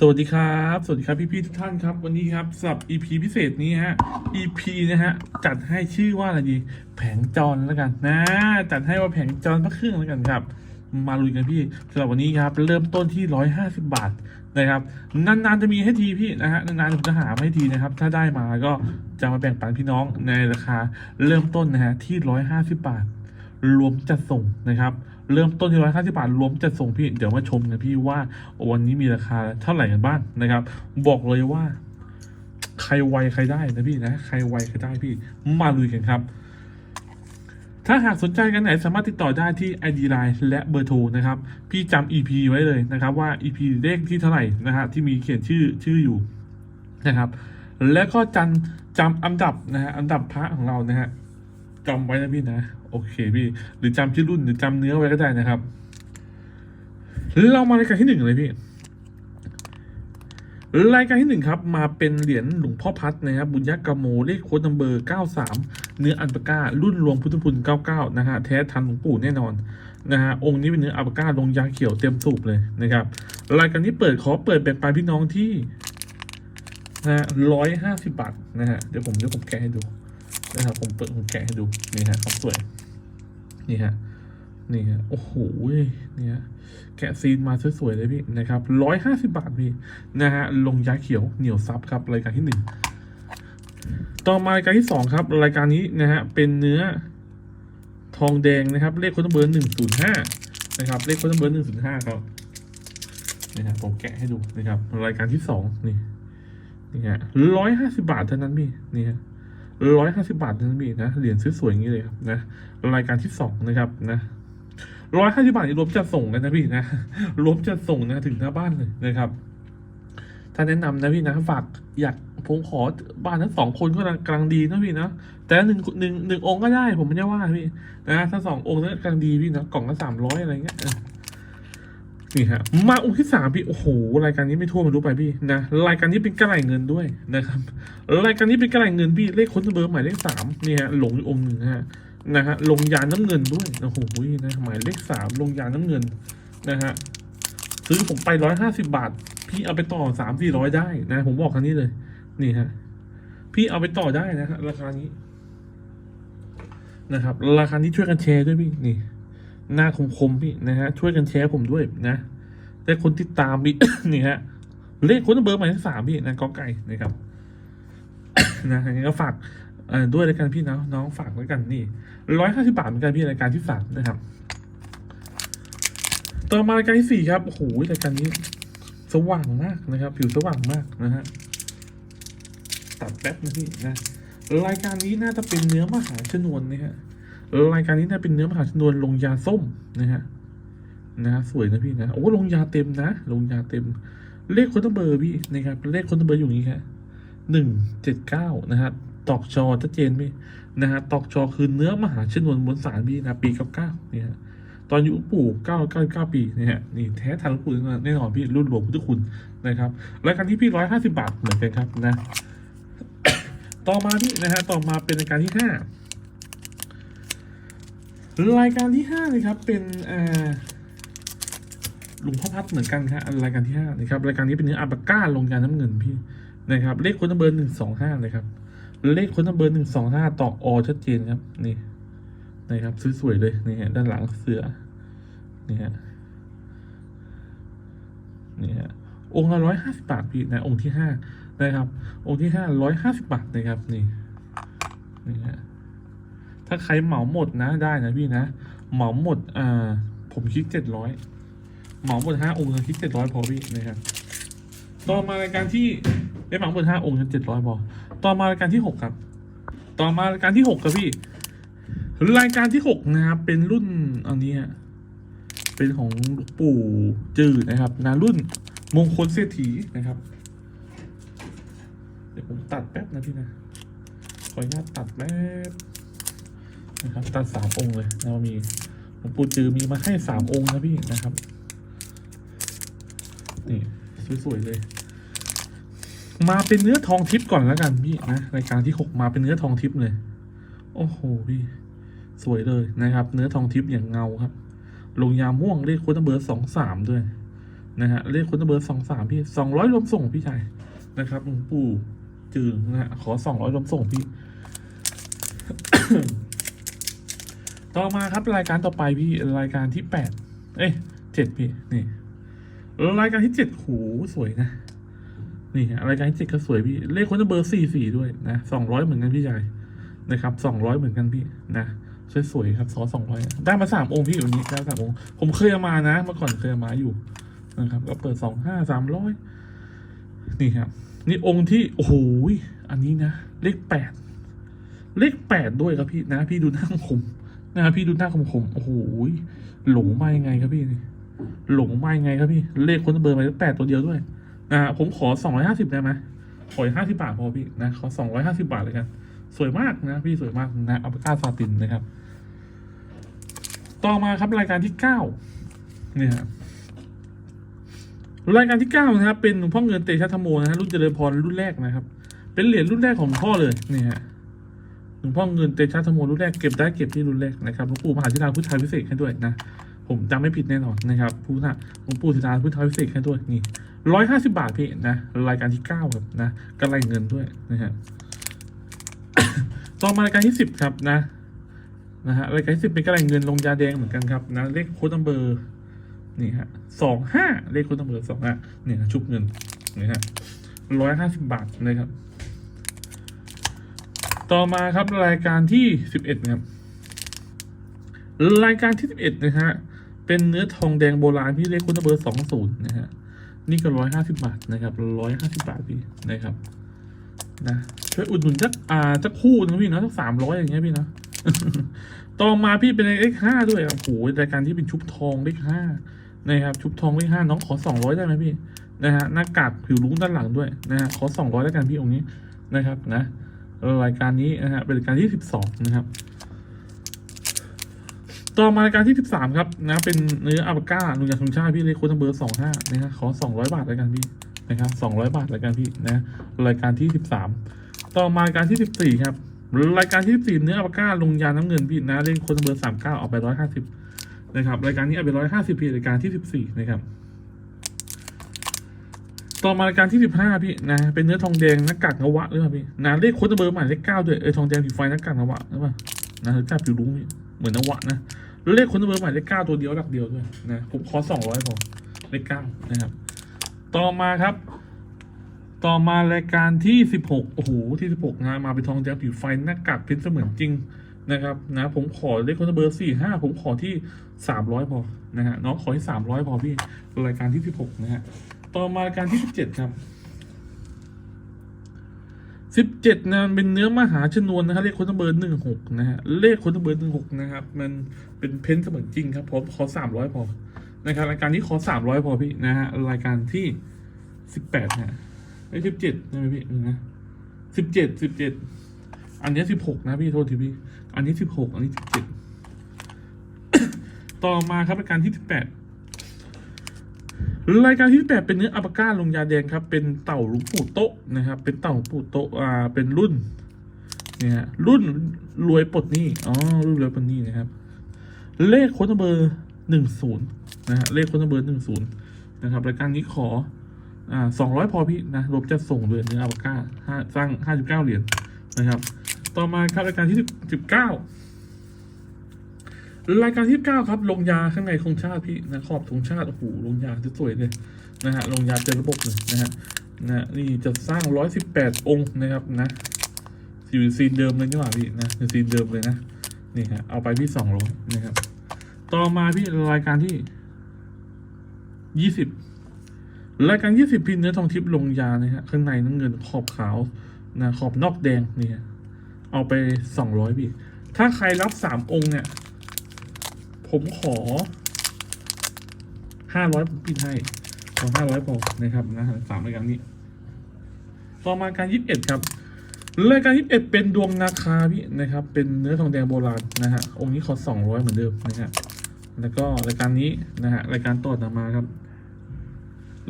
สวัสดีครับ สวัสดีครับพี่ๆทุกท่านครับ วันนี้ครับสำหรับ EP พิเศษนี้ฮะ EP นะฮะ จัดให้ชื่อว่าอะไรดี แผงจรแล้วกันนะ จัดให้ว่าแผงจรพระเครื่องแล้วกันครับ มาลุยกันพี่สำหรับวันนี้ครับ เริ่มต้นที่ 150 บาทนะครับ นานๆจะมีให้ทีพี่นะฮะ นานๆผมจะหามาให้ทีนะครับ ถ้าได้มาก็จะมาแบ่งปันพี่น้องในราคา เริ่มต้นนะฮะที่ 150 บาท รวมจัดส่งนะครับ เริ่มต้นที่ร้อยห้าสิบาทรวมจัดส่งพี่เดี๋ยวมาชมกันพี่ว่าวันนี้มีราคาเท่าไหร่กันบ้างนะครับ บอกเลยว่า ใครไวใครได้นะพี่นะใครไวใครได้พี่มาลุยกันครับ ถ้าหากสนใจกันไหนสามารถติดต่อได้ที่ ID Line และเบอร์โทรนะครับ พี่จำ EP ไว้เลยนะครับ ว่า EP เลขที่เท่าไหร่นะฮะที่มีเขียนชื่อชื่ออยู่นะครับ แล้วก็จำจำอันดับนะฮะอันดับพระของเรานะฮะ จำไว้นะพี่นะ โอเคพี่ หรือจำชื่อรุ่นหรือจำเนื้อไว้ก็ได้นะครับ เรามารายการที่หนึ่งเลยพี่ รายการที่หนึ่งครับ มาเป็นเหรียญหลวงพ่อพัดนะครับบุญยักกโมเลขโค้ดนัมเบอร์เก้าสามเนื้ออันปาก้า รุ่นรวมพุทธคุณเก้าเก้านะฮะแท้ทันหลวงปู่แน่นอนนะฮะองค์นี้เป็นเนื้ออัลปาก้าลงยาเขียวเต็มสูบเลยนะครับรายการนี้เปิดขอเปิดแบ่งปันพี่น้องที่นะฮะร้อยห้าสิบบาทนะฮะเดี๋ยวผมเดี๋ยวผมแกะให้ดู นะครับผมเปิดผมแกะให้ดูนี่ฮะควาสวยนี่ฮะนี่ฮะโอ้โหนี่ฮะแกะซีนมาสวยๆเลยพี่นะครับร้อยห้าสิบาทพี่นะฮะลงยาเขียวเหนียวซับครับรายการที่หนึ่งต่อมารายการที่สองครับ รายการนี้นะฮะเป็นเนื้อทองแดงนะครับ เลขค้ดเบอร์หนึ่งศูนย์ห้านะครับ เลขค้ดเบอร์หนึ่งศูนย์ห้าครับนี่ฮะผมแกะให้ดูนะครับ รายการที่สองนี่นี่ฮะร้อยห้าสิบาทเท่านั้นพี่นี่ฮะ ร้อยห้าสิบาทนั่นพี่นะเหรียญสวยๆอย่างนี้เลยครับนะรายการที่สองนะครับนะร้อยห้าสิบาทรวมจัดส่งกันนะพี่นะรวมจัดส่งนะถึงหน้าบ้านเลยนะครับ ถ้าแนะนำนะพี่นะฝากอยากผมขอบ้านทั้งสองคนก็กำลังดีนะพี่นะแต่หนึ่งหนึ่งหนึ่งองค์ก็ได้ผมไม่ได้ว่าพี่นะถ้าสององค์นั้นกำลังดีพี่นะกล่องละสามร้อยอะไรเงี้ย นี่ฮะมาองค์ที่สามพี่โอ้โหรายการนี้ไม่ทั่วมันรู้ไปพี่นะรายการนี้เป็นกระไรเงินด้วยนะครับรายการนี้เป็นกระไรเงินพี่เลขค้นเบอร์หมายเลขสามนี่ฮะหลงอยู่องค์หนึ่งฮะนะฮะลงยาน้ำเงินด้วยโอ้โหนะหมายเลขสามลงยาน้ำเงินนะฮะซื้อผมไปร้อยห้าสิบาท พี่เอาไปต่อสามสี่ร้อยได้นะ ผมบอกคันนี้เลย นี่ฮะพี่เอาไปต่อได้นะฮะราคานี้นะครับ ราคานี้ช่วยกันแชร์ด้วยพี่นี่ หน้าคมๆพี่นะฮะ ช่วยกันแชร์ผมด้วยนะแต่คนติดตามพี่นี่ฮะเลขคนเบอร์หมายเลขสามพี่นะกอไก่นะครับนะอย่างนี้ก็ฝากด้วยรายการพี่นะน้องฝากไว้กันนี่ร้อยห้าสิบาทเหมือนกันพี่รายการที่ฝากนะครับต่อมารายการที่สี่ครับโอ้โหรายการนี้สว่างมากนะครับ ผิวสว่างมากนะฮะตัดแป๊บนะพี่นะรายการนี้น่าจะเป็นเนื้อมหาชนวนนะฮะ รายการนี้น่าเป็นเนื้อมหาชนวนลงยาส้มนะฮะนะฮะสวยนะพี่นะโอ้ลงยาเต็มนะ ลงยาเต็ม เลขคนตเบอร์พี่นะครับเลขคนตเบอร์อยู่นี้ครับหนึ่งเจ็ดเก้านะฮะตอกจอชัดเจนพี่นะฮะตอกจอคือเนื้อมหาชนวนมวลสารพี่นะปีเก้าเก้าเนี่ยตอนอยู่ปู่เก้าเก้าเก้าปีเนี่ย นี่แท้ทันหลวงปู่แน่นอนพี่รุ่นหลวงพุทธคุณนะครับรายการที่พี่ร้อยห้าสิบาทเหมือนกันครับนะ ต่อมาพี่นะฮะต่อมาเป็นรายการที่ห้า รายการที่ห้าเลยครับเป็นหลวงพ่อพัดเหมือนกันครับรายการที่ห้านะครับรายการนี้เป็นเนื้ออาบาก้าลงยาน้ำเงินพี่นะครับ เลขคนเบอร์หนึ่งสองห้าเลยครับ เลขคนเบอร์หนึ่งสองห้าตอกอชัดเจนครับนี่นะครับสวยๆเลยนี่ฮะด้านหลังเสือนี่ฮะนี่ฮะองค์ละร้อยห้าสิบบาทพี่นะองค์ที่ห้านะครับ องค์ที่ห้าร้อยห้าสิบบาทนะครับนี่นี่ฮะ ถ้าใครเหมาหมดนะได้นะพี่นะ เหมาหมดอ่าผมคิดเจ็ดร้อยเหมาหมดห้าองค์คิดเจ็ดร้อยพอพี่นะครับต่อมารายการที่ไอ้เหมาหมดห้าองค์เจ็ดร้อยพอต่อมารายการที่หกครับ ต่อมารายการที่หกครับพี่รายการที่หกนะครับเป็นรุ่นอันนี้ฮะเป็นของหลวงปู่จืดนะครับนะรุ่นมงคลเศรษฐีนะครับ เดี๋ยวผมตัดแป๊บนะพี่นะขออนุญาตตัดแป๊บ นะครับตัดสามองค์เลยเรามีหลวงปู่จือมีมาให้สามองค์นะพี่นะครับนี่สวยๆเลย มาเป็นเนื้อทองทิพย์ก่อนแล้วกันพี่นะรายการที่หกมาเป็นเนื้อทองทิพย์เลย โอ้โหพี่ สวยเลยนะครับ เนื้อทองทิพย์อย่างเงาครับ ลงยาม่วงเลขค้ดเบอร์สองสามด้วยนะฮะเลขคนเบอร์สองสามพี่สองร้อยรวมส่งพี่ชายนะครับหลวงปู่จืงนะฮะขอสองร้อยรวมส่งพี่ ต่อมาครับรายการต่อไปพี่รายการที่แปดเอ้ยเจ็ดพี่นี่รายการที่เจ็ดโหสวยนะนี่รายการที่เจ็ดก็สวยพี่เลขคนเบอร์สี่สี่ด้วยนะสองร้อยเหมือนกันพี่ชายนะครับสองร้อยเหมือนกันพี่นะสวยๆครับซอสองร้อยได้มาสามองค์พี่วันนี้ได้สามองค์ผมเคยมานะเมื่อก่อนเคยมาอยู่นะครับ ก็เปิดสองห้าสามร้อยนี่ครับ นี่องค์ที่โอ้โหอันนี้นะเลขแปดเลขแปดด้วยครับพี่นะ พี่ดูหน้าคม นะครับพี่ดูหน้าคมๆโอ้โหหลงมายังไงครับพี่นี่ หลงมายังไงครับพี่ เลขคนเบอร์มาแปดตัวเดียวด้วยนะผมขอสองร้อยห้าสิบได้ไหมขอห้าสิบาทพอพี่นะขอสองร้อยห้าสิบาทเลยกันสวยมากนะพี่สวยมากนะอัปกาซาตินนะครับ ต่อมาครับรายการที่เก้าเนี่ยครับรายการที่เก้านะครับเป็นหลวงพ่อเงินเตชะธโมนะฮะรุ่นเจริญพรรุ่นแรกนะครับ เป็นเหรียญรุ่นแรกของพ่อเลยเนี่ฮะ ลวงพ่อเงินเตชะธมโมรุ่นแรกเก็บได้เก็บที่รุ่นแรกนะครับหลวงปู่มหาธิราพุทธาพิเศษให้ด้วยนะผมจำไม่ผิดแน่นอนนะครับพุทธะหลวงปู่ศิลาพุทธาพิเศษให้ด้วยนี่ร้อยห้าสิบาทพี่นะรายการที่เก้าครับนะกำไรเงินด้วยนะฮะต่อมารายการที่สิบครับนะนะฮะรายการที่สิบเป็นกำไรเงินลงยาแดงเหมือนกันครับนะเลขโค้ดนัมเบอร์นี่ฮะสองห้าเลขโค้ดนัมเบอร์สองห้าเนี่ยชุบเงินนี่ฮะร้อยห้าสิบบาทนะครับ ต่อมาครับรายการที่สิบเอ็ดนะครับรายการที่สิบเอ็ดนะฮะ เป็นเนื้อทองแดงโบราณที่เลขค้ดนัมเบอร์สองศูนย์นะฮะ นี่ก็ร้อยห้าสิบาทนะครับร้อยห้าสิบาทพี่นะครับ นะช่วยอุดหนุนสักอ่าสักคู่นะพี่เนาะสักสามร้อยอย่างเงี้ยพี่เนาะต่อมาพี่เป็นเลขห้าด้วยโอ้โหรายการที่เป็นชุบทองเลขห้านะครับ ชุบทองเลขห้าน้องขอสองร้อยได้ไหมพี่ นะฮะหน้ากากผิวลุ้งด้านหลังด้วยนะฮะขอสองร้อยแล้วกันพี่องค์นี้นะครับ นะ รายการนี้นะฮะเป็นรายการที่สิบสองนะครับ ต่อมารายการที่13ครับนะเป็นเนื้ออัปก้าหนุ่ยาสุนชาติพี่เลขโค้ดนัมเบอร์25นะฮะขอ200บาทแล้วกันพี่นะครับ200บาทแล้วกันพี่นะรายการที่13ต่อมารายการที่14ครับรายการที่14เนื้ออัปก้าลงยาน้ำเงินพี่นะเลขโค้ดนัมเบอร์39ออกไป150นะครับรายการนี้เอาไป150พี่รายการที่14นะครับ ต่อมารายการที่15พี่นะเป็นเนื้อทองแดงหน้ากากนวะหรือเปล่าพี่นะเลขโค้ดนัมเบอร์ใหม่เลข9ด้วยเออทองแดงผิวไฟหน้ากากนวะหรือเปล่านะหน้ากากผิวลุ้งเหมือนนวะนะเลขคนเบอร์ใหม่เลขเก้าตัวเดียวหลักเดียวด้วยนะผมขอสองร้อยพอเลขเก้านะครับ ต่อมาครับ ต่อมารายการที่สิบหกโอ้โหที่สิบหกนะมาเป็นทองแดงผิวไฟหน้ากากเพชรเสมือนจริงนะครับนะผมขอเลขคนเบอร์สี่ห้าผมขอที่สามร้อยพอนะฮะน้องขอที่สามร้อยพอพี่รายการที่สิบหกนะฮะ ต่อมารายการที่สิบเจ็ดครับสิบเจ็ดนะมันเป็นเนื้อมหาชนวนนะครับเลขคนเบอร์หนึ่งหกนะฮะเลขคนเบอร์หนึ่งหกนะครับ มันเป็นเพ้นท์เสมือนจริงครับผมขอสามร้อยพอนะครับรายการนี้ขอสามร้อยพอพี่นะฮะรายการที่สิบแปดนะไม่สิบเจ็ดใช่ไมพี่นี่นะสิบเจ็ดสิบเจ็ดอันนี้สิบหกนะพี่โทษทีพี่ อันนี้สิบหกอันนี้สิบเจ็ดต่อมาครับรายการที่สิบแปด รายการที่แปดเป็นเนื้ออัปก้าลงยาแดงครับ เป็นเต่าหลวงปู่โตะนะครับ เป็นเต่าหลวงปู่โตะอ่า เป็นรุ่น เนี่ย รุ่นรวยปลดหนี้ อ๋อ รุ่นรวยปลดหนี้นะครับ เลขค้ดเบอร์หนึ่งศูนย์นะฮะ เลขค้ดเบอร์หนึ่งศูนย์นะครับ รายการนี้ขอ อ่าสองร้อยพอพี่นะ รวมจะส่งด้วยเนื้ออัปก้าห้าสร้างห้าสิบเก้าเหรียญนะครับ ต่อมาครับรายการที่สิบเก้า รายการที่เก้าครับ ลงยาข้างในธงชาติพี่นะขอบธงชาติโอ้โหลงยาสวยเลยนะฮะลงยาเต็มระบบเลยนะฮะนะนี่จะสร้างร้อยสิบแปดองค์นะครับนะอยู่ซีนเดิมเลยนี่หว่าพี่นะอยู่ซีนเดิมเลยนะนี่ฮะเอาไปพี่สองร้อยนะครับ ต่อมาพี่รายการที่ยี่สิบรายการยี่สิบพี่เนื้อทองทิพย์ลงยานะฮะข้างในน้ำเงินขอบขาวนะขอบนอกแดงนี่ฮะเอาไปสองร้อยพี่ถ้าใครรับสามองค์เนี่ย ผมขอห้าร้อยผมปิดให้ขอห้าร้อยพอนะครับนะสามรายการนี้ ต่อมาการยี่สิบเอ็ดครับรายการยี่สิบเอ็ดเป็นดวงนาคาพี่นะครับ เป็นเนื้อทองแดงโบราณนะฮะองค์นี้ขอสองร้อยเหมือนเดิมนะฮะแล้วก็รายการนี้นะฮะรายการต่อตามมาครับ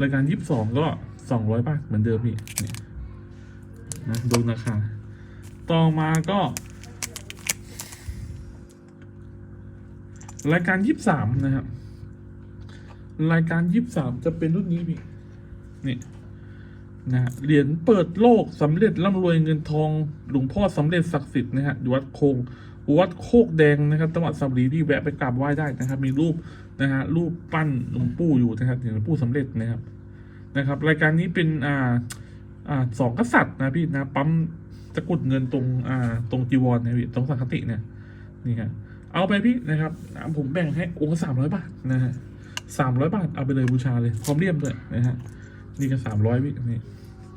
รายการยี่สิบสองก็สองร้อยบาทเหมือนเดิมพี่นะดวงนาคา ต่อมาก็ รายการยี่สามนะครับ รายการยี่สามจะเป็นรุ่นนี้พี่นี่นะเหรียญเปิดโลกสำเร็จร่ำรวยเงินทองหลวงพ่อสำเร็จศักดิ์สิทธิ์นะฮะวัดโคงวัดโคกแดงนะครับจังหวัดสระบุรีพี่แวะไปกราบไหว้ได้นะครับ มีรูปนะฮะรูปปั้นหลวงปู่อยู่นะครับหลวงปู่สำเร็จนะครับนะครับ รายการนี้เป็นอ่าอ่าสองกษัตริย์นะพี่นะปั๊มตะกุดเงินตรงอ่าตรงจีวรนะพี่ตรงสังคติเนี่ยนี่ฮะ เอาไปพี่นะครับผมแบ่งให้องค์สามร้อยบาทนะฮะสามร้อยบาทเอาไปเลยบูชาเลยพร้อมเลี่ยมด้วยนะฮะนี่ก็สามร้อยพี่นี่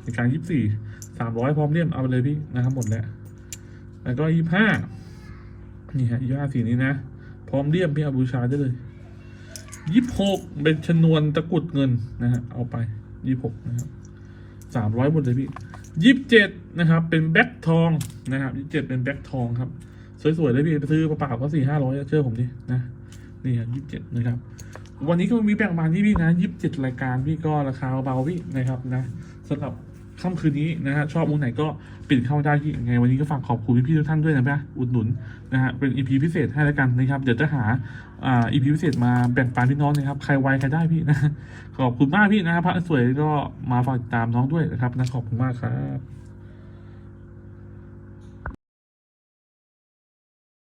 ในการยี่สิบสี่สามร้อยพร้อมเลี่ยมเอาไปเลยพี่นะครับหมดแล้วแล้วก็ยี่ห้านี่ฮะยี่ห้าสีนี้นะพร้อมเลี่ยมพี่เอาบูชาได้เลยยี่หกเป็นชนวนตะกุดเงินนะฮะเอาไปยี่หกนะครับสามร้อยหมดเลยพี่ยี่สิบเจ็ดนะครับ เป็นแบ็คทองนะครับยี่สิบเจ็ดเป็นแบ็คทองครับ สวยๆเลยพี่ซื้อเปล่าๆก็สี่ห้าร้อยเชื่อผมดินะนี่ยี่สิบเจ็ดนะครับ วันนี้ก็มีแบ่งบานที่พี่นะยี่สิบเจ็ดรายการพี่ก็ราคาเบาๆพี่นะครับนะสำหรับค่ำคืนนี้นะฮะชอบมุมไหนก็ปิดเข้าได้พี่ไงวันนี้ก็ฝากขอบคุณพี่ทุกท่านด้วยนะพี่อุดหนุนนะฮะเป็นอีพีพิเศษให้แล้วกันนะครับ เดี๋ยวจะหาอ่าอีพีพิเศษมาแบ่งปันพี่น้องนะครับใครไวใครได้พี่นะขอบคุณมากพี่นะครับพระสวยก็มาฝากตามน้องด้วยนะครับนะขอบคุณมากครับ